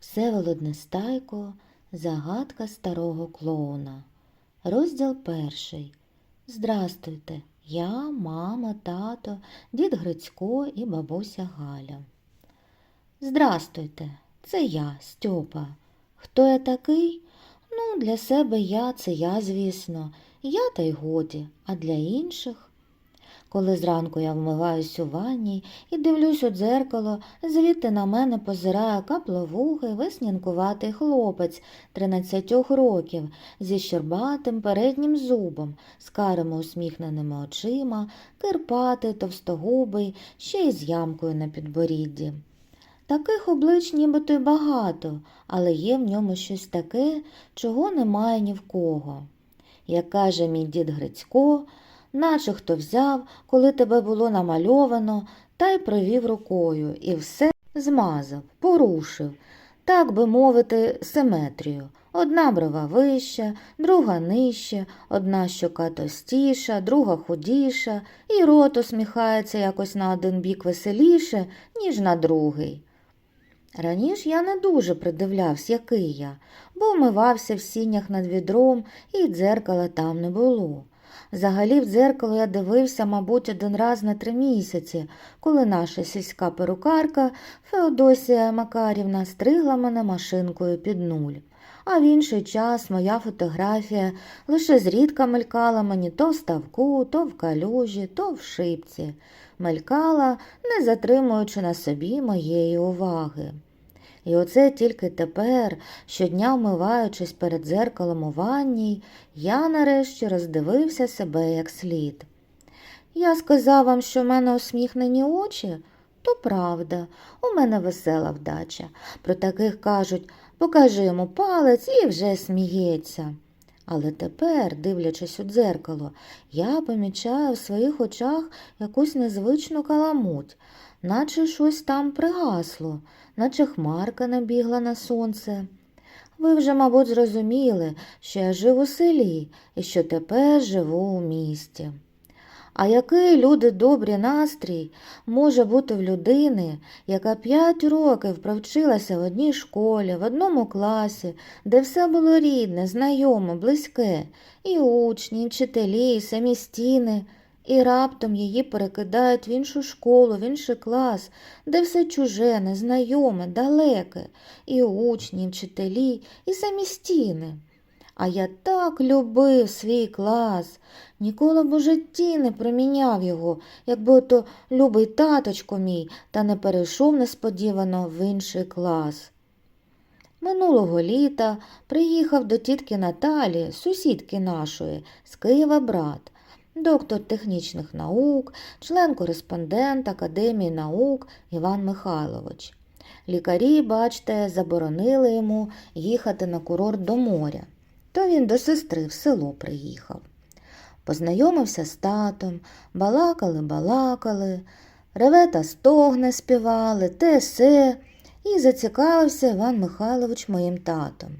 Всеволод Нестайко Загадка старого клоуна. Розділ перший. Здрастуйте, я, мама, тато, дід Грицько і бабуся Галя. Здрастуйте, це я, Стьопа. Хто я такий? Ну, для себе я це я, звісно. Я та й годі, а для інших. Коли зранку я вмиваюсь у ванні і дивлюсь у дзеркало, звідти на мене позирає капловухий веснянкуватий хлопець тринадцятьох років зі щербатим переднім зубом, з карими усміхненими очима, кирпатий, товстогубий, ще й з ямкою на підборідді. Таких облич нібито й багато, але є в ньому щось таке, чого немає ні в кого. Як каже мій дід Грицько, наче хто взяв, коли тебе було намальовано, та й провів рукою і все змазав, порушив, так би мовити, симетрію. Одна брова вища, друга нижча, одна щока товстіша, друга худіша, і рот усміхається якось на один бік веселіше, ніж на другий. Раніше я не дуже придивлявся, який я, бо вмивався в сінях над відром, і дзеркала там не було. Взагалі в дзеркало я дивився, мабуть, один раз на три місяці, коли наша сільська перукарка Феодосія Макарівна стригла мене машинкою під нуль. А в інший час моя фотографія лише зрідка мелькала мені то в ставку, то в калюжі, то в шипці. Мелькала, не затримуючи на собі моєї уваги. І оце тільки тепер, щодня вмиваючись перед дзеркалом у ванній, я нарешті роздивився себе як слід. Я сказав вам, що в мене усміхнені очі, то правда, у мене весела вдача. Про таких кажуть покажи йому палець і вже сміється. Але тепер, дивлячись у дзеркало, я помічаю в своїх очах якусь незвичну каламуть, наче щось там пригасло, наче хмарка набігла на сонце. Ви вже, мабуть, зрозуміли, що я жив у селі і що тепер живу у місті. А який люди добрий настрій може бути в людини, яка п'ять років провчилася в одній школі, в одному класі, де все було рідне, знайоме, близьке, і учні, і вчителі, і самі стіни, і раптом її перекидають в іншу школу, в інший клас, де все чуже, незнайоме, далеке, і учні, і вчителі, і самі стіни. А я так любив свій клас, ніколи б у житті не проміняв його, якби ото любий таточко мій та не перейшов несподівано в інший клас. Минулого літа приїхав до тітки Наталі, сусідки нашої, з Києва брат, доктор технічних наук, член-кореспондент Академії наук Іван Михайлович. Лікарі, бачте, заборонили йому їхати на курорт до моря то він до сестри в село приїхав. Познайомився з татом, балакали, балакали, ревета стогне співали, те се, і зацікавився Іван Михайлович моїм татом.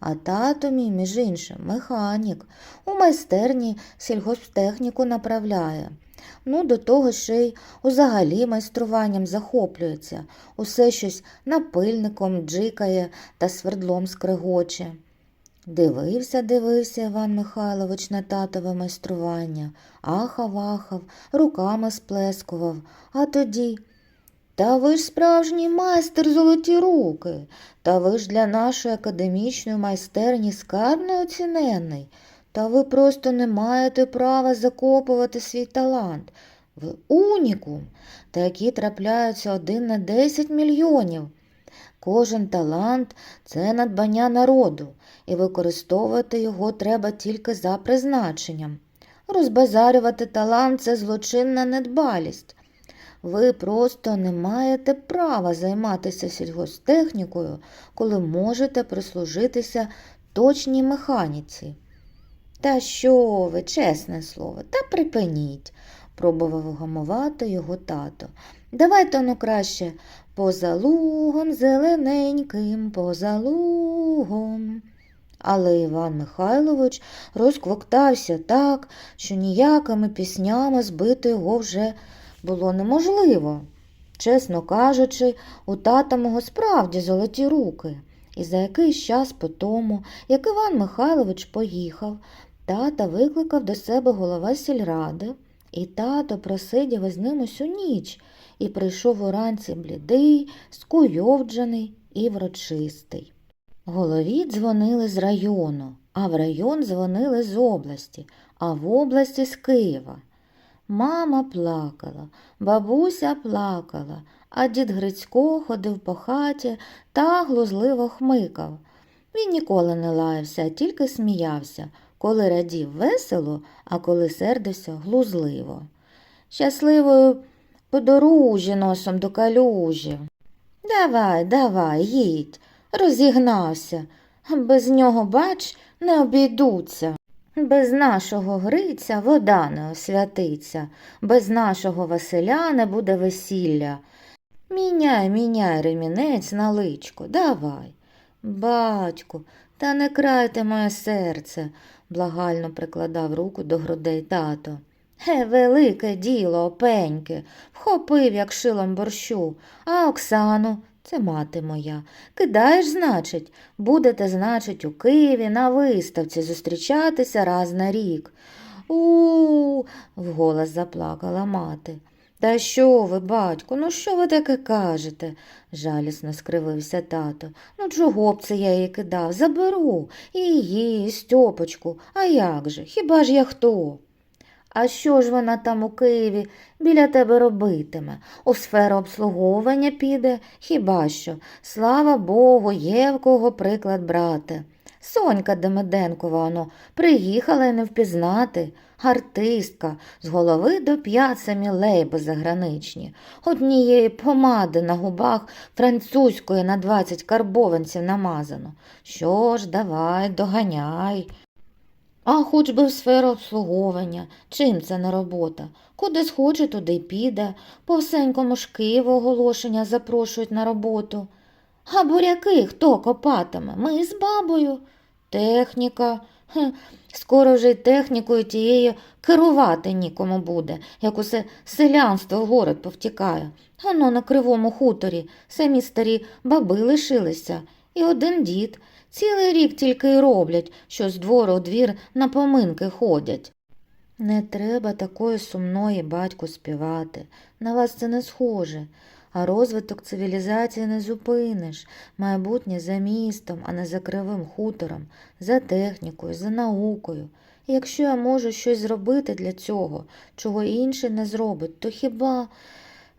А тато мій, між іншим, механік, у майстерні сільгосптехніку направляє. Ну, до того ще й узагалі майструванням захоплюється, усе щось напильником джикає та свердлом скрегоче. Дивився, дивився Іван Михайлович на татове майстрування, ахав, ахав, руками сплескував, а тоді. Та ви ж справжній майстер золоті руки, та ви ж для нашої академічної майстерні скарб неоціненний, та ви просто не маєте права закопувати свій талант. Ви унікум, такі трапляються один на десять мільйонів. Кожен талант це надбання народу, і використовувати його треба тільки за призначенням. Розбазарювати талант це злочинна недбалість. Ви просто не маєте права займатися сільгостехнікою, коли можете прислужитися точній механіці. Та що ви, чесне слово, та припиніть, пробував угамувати його тато. Давайте ну краще поза лугом зелененьким, поза лугом. Але Іван Михайлович розквоктався так, що ніякими піснями збити його вже було неможливо. Чесно кажучи, у тата мого справді золоті руки. І за якийсь час по тому, як Іван Михайлович поїхав, тата викликав до себе голова сільради, і тато просидів із ним усю ніч і прийшов уранці блідий, скуйовджений і врочистий. Голові дзвонили з району, а в район дзвонили з області, а в області з Києва. Мама плакала, бабуся плакала, а дід Грицько ходив по хаті та глузливо хмикав. Він ніколи не лаявся, тільки сміявся, коли радів весело, а коли сердився глузливо. Щасливої подорожі носом до калюжі. Давай, давай, їдь, розігнався. Без нього, бач, не обійдуться. Без нашого Гриця вода не освятиться, без нашого Василя не буде весілля. Міняй, міняй ремінець на личко, давай. Батьку, та не крайте моє серце, благально прикладав руку до грудей тато. Ге, велике діло, опеньки, вхопив, як шилом борщу, а Оксану, це мати моя, кидаєш, значить, будете, значить, у Києві на виставці зустрічатися раз на рік. У, вголос заплакала мати. Та що ви, батьку, ну що ви таке кажете? жалісно скривився тато. Ну чого б це я її кидав? Заберу і її, і Стьопочку. А як же? Хіба ж я хто? А що ж вона там у Києві біля тебе робитиме? У сферу обслуговування піде? Хіба що? Слава Богу, є в кого приклад брати. Сонька Демиденкова, оно, приїхала й не впізнати. Артистка, з голови до п'ят лейби заграничні. Однієї помади на губах французької на двадцять карбованців намазано. Що ж, давай, доганяй. А хоч би в сферу обслуговування, чим це не робота? Куди схоче, туди й піде. По всенькому ж Києву оголошення запрошують на роботу. А буряки хто копатиме? Ми з бабою. Техніка. Хе, скоро вже й технікою тією керувати нікому буде, як усе селянство в город повтікає. Ано на кривому хуторі самі старі баби лишилися, і один дід. Цілий рік тільки й роблять, що з двору у двір на поминки ходять. Не треба такої сумної батьку співати. На вас це не схоже. А розвиток цивілізації не зупиниш. Майбутнє за містом, а не за кривим хутором, за технікою, за наукою. Якщо я можу щось зробити для цього, чого інший не зробить, то хіба.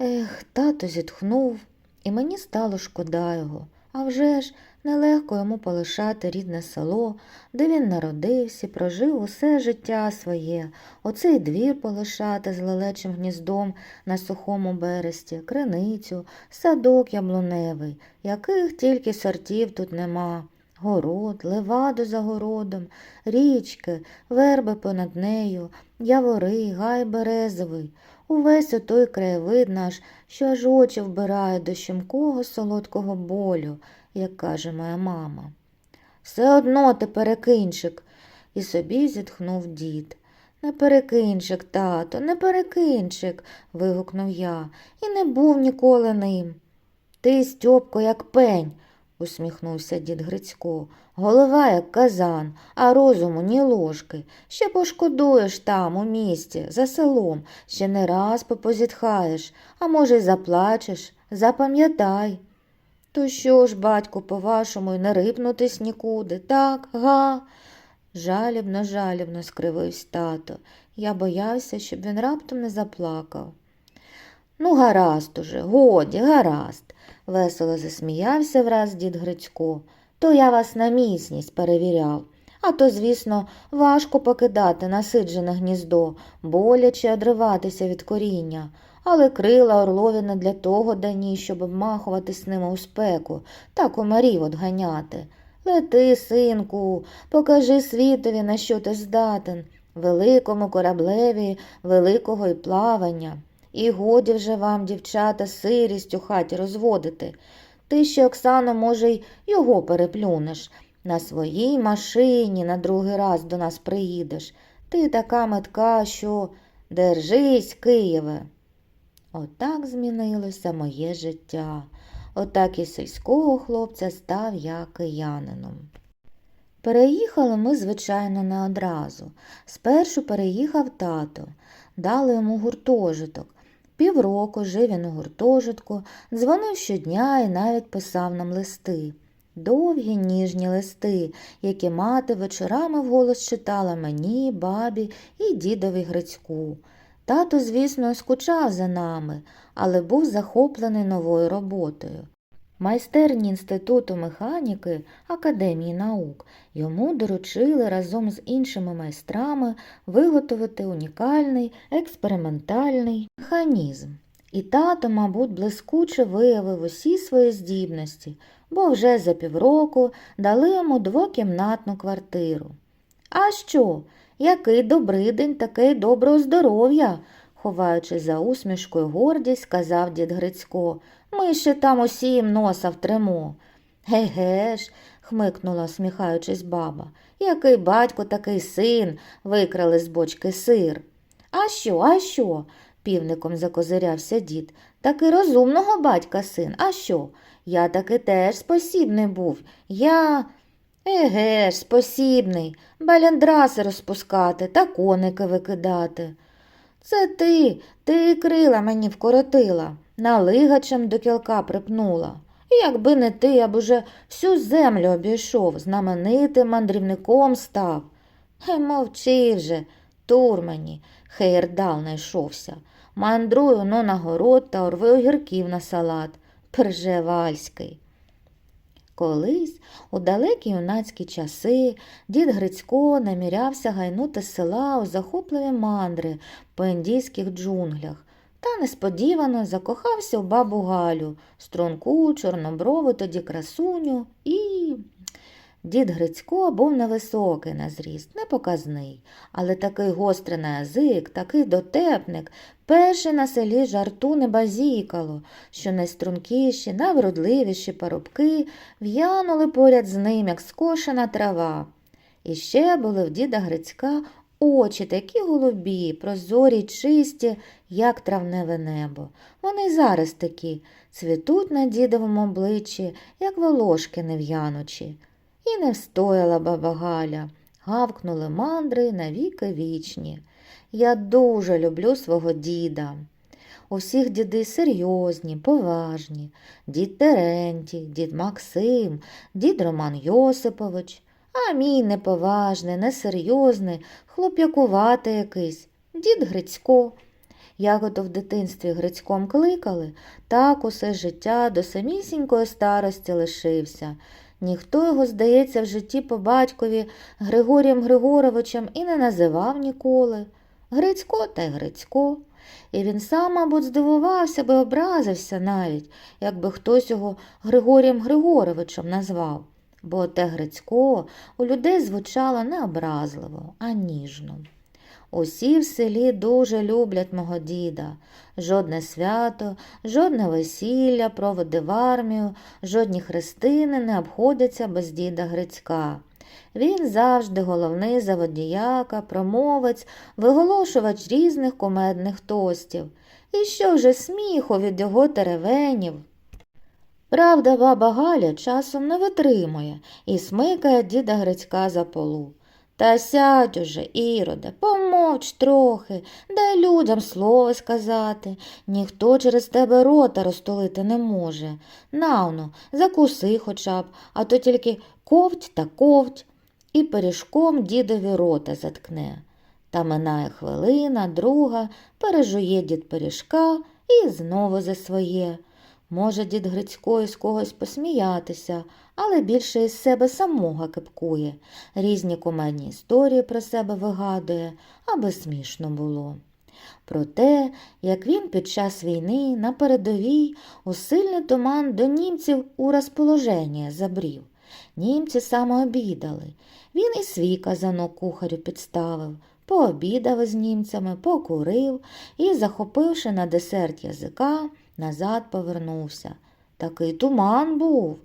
Ех, тато зітхнув, і мені стало шкода його. А вже ж нелегко йому полишати рідне село, де він народився, прожив усе життя своє, оцей двір полишати з лелечим гніздом на сухому бересті, криницю, садок яблуневий, яких тільки сортів тут нема. Город, леваду за городом, річки, верби понад нею, явори, гай березовий. Увесь отой краєвид наш, що аж очі вбирає до щемкого солодкого болю, як каже моя мама. Все одно ти перекинчик, і собі зітхнув дід. Не перекинчик, тато, не перекинчик, вигукнув я, і не був ніколи ним. Ти, Стьопко, як пень, усміхнувся дід Грицько. Голова, як казан, а розуму ні ложки. Ще пошкодуєш там, у місті, за селом, ще не раз попозітхаєш, а може, й заплачеш. Запам'ятай. То що ж, батько, по-вашому, й не рипнутись нікуди, так, га? Жалібно, жалібно скривився тато. Я боявся, щоб він раптом не заплакав. Ну, гаразд уже, годі, гаразд, весело засміявся враз дід Грицько. То я вас на міцність перевіряв. А то, звісно, важко покидати насиджене гніздо, боляче одриватися від коріння, але крила орлові не для того дані, щоб обмахуватись ними у спеку та комарів одганяти. Лети, синку, покажи світові, на що ти здатен, великому кораблеві великого й плавання. І годі вже вам, дівчата, сирість у хаті розводити. Ти ще, Оксано, може, й його переплюнеш. На своїй машині на другий раз до нас приїдеш. Ти така метка, що держись, Києве. Отак змінилося моє життя. Отак і сільського хлопця став я киянином. Переїхали ми, звичайно, не одразу. Спершу переїхав тато, дали йому гуртожиток. Півроку жив він у гуртожитку, дзвонив щодня і навіть писав нам листи. Довгі ніжні листи, які мати вечорами вголос читала мені, бабі і дідові Грицьку. Тато, звісно, скучав за нами, але був захоплений новою роботою. Майстерні Інституту механіки Академії наук йому доручили разом з іншими майстрами виготовити унікальний експериментальний механізм. І тато, мабуть, блискуче виявив усі свої здібності, бо вже за півроку дали йому двокімнатну квартиру. А що? Який добрий день, такий доброго здоров'я, ховаючи за усмішкою гордість, сказав дід Грицько. Ми ще там усім носа втремо. Ге-ге ж, хмикнула, сміхаючись баба. Який батько, такий син, викрали з бочки сир. А що, а що? півником закозирявся дід. Таки розумного батька син. А що? Я таки теж спосібний був. Я. Еге ж, спосібний, баляндраси розпускати та коники викидати. Це ти, ти крила мені вкоротила, налигачем до кілка припнула. Якби не ти, я б уже всю землю обійшов, знаменитим мандрівником став. Хай мовчи вже, тур мені, хейрдал найшовся. Мандрую но на город та орви огірків на салат. Пржевальський. Колись, у далекі юнацькі часи, дід Грицько намірявся гайнути села у захопливі мандри по індійських джунглях та несподівано закохався у бабу Галю, струнку, чорноброву тоді красуню і. Дід Грицько був невисокий на зріст, непоказний, але такий гострий на язик, такий дотепник, перший на селі жарту не базікало, що найстрункіші, найвродливіші парубки в'янули поряд з ним, як скошена трава. І ще були в діда Грицька очі такі голубі, прозорі чисті, як травневе небо. Вони й зараз такі, цвітуть на дідовому обличчі, як волошки нев'яночі. І не встояла баба Галя. Гавкнули мандри навіки вічні. Я дуже люблю свого діда. У всіх діди серйозні, поважні. Дід Терентій, дід Максим, дід Роман Йосипович. А мій неповажний, несерйозний, хлоп'якуватий якийсь, дід Грицько. Як ото в дитинстві Грицьком кликали, так усе життя до самісінької старості лишився. Ніхто його, здається, в житті по батькові Григорієм Григоровичем і не називав ніколи. Грицько та й Грицько. І він сам, мабуть, здивувався би образився навіть, якби хтось його Григорієм Григоровичем назвав, бо те Грицько у людей звучало не образливо, а ніжно. Усі в селі дуже люблять мого діда. Жодне свято, жодне весілля, проводи в армію, жодні хрестини не обходяться без діда Грицька. Він завжди головний заводіяка, промовець, виголошувач різних кумедних тостів. І що вже сміху від його теревенів. Правда, баба Галя часом не витримує і смикає діда Грицька за полу. Та сядь уже, Іроде, помовч трохи, дай людям слово сказати. Ніхто через тебе рота розтулити не може. Навно, закуси хоча б, а то тільки ковть та ковть, і пиріжком дідові рота заткне. Та минає хвилина, друга, пережує дід пиріжка і знову за своє. Може дід Грицько із когось посміятися, але більше із себе самого кипкує, різні кумедні історії про себе вигадує, аби смішно було. Про те, як він під час війни на передовій у сильний туман до німців у розположення забрів. Німці саме обідали. Він і свій казанок кухарю підставив, пообідав із німцями, покурив і, захопивши на десерт язика, назад повернувся. Такий туман був.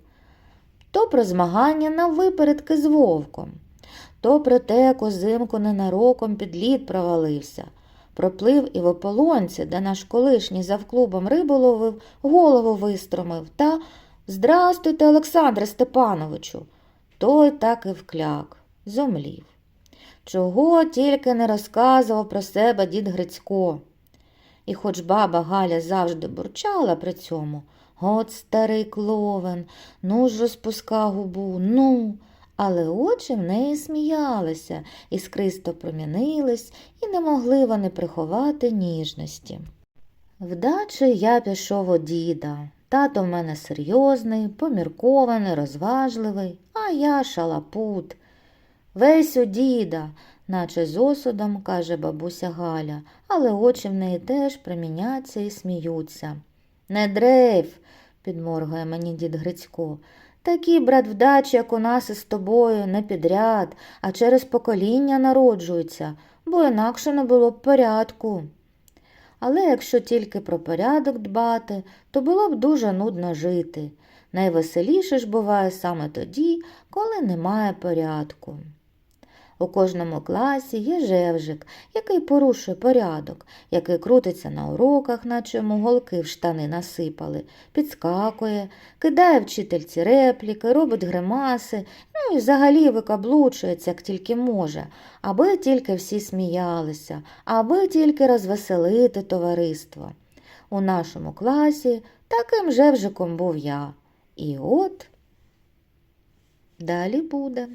То про змагання на випередки з вовком, то про те, як узимку ненароком під лід провалився, проплив і в ополонці, де наш колишній завклубом рибу ловив, голову вистромив та Здрастуйте, Олександре Степановичу. Той так і вкляк, зомлів. Чого тільки не розказував про себе дід Грицько. І хоч баба Галя завжди бурчала при цьому, от старий кловен, ну ж розпуска губу, ну. Але очі в неї сміялися, іскристо промінились, і не могли вони приховати ніжності. Вдачі я пішов у діда. Тато в мене серйозний, поміркований, розважливий, а я шалапут. Весь у діда, наче з осудом, каже бабуся Галя, але очі в неї теж проміняться і сміються. Не дрейф, підморгує мені дід Грицько. Такі, брат, вдачі, як у нас із тобою, не підряд, а через покоління народжуються, бо інакше не було б порядку. Але якщо тільки про порядок дбати, то було б дуже нудно жити. Найвеселіше ж буває саме тоді, коли немає порядку. У кожному класі є жевжик, який порушує порядок, який крутиться на уроках, наче йому голки в штани насипали, підскакує, кидає вчительці репліки, робить гримаси, ну і взагалі викаблучується, як тільки може, аби тільки всі сміялися, аби тільки розвеселити товариство. У нашому класі таким жевжиком був я. І от далі буде.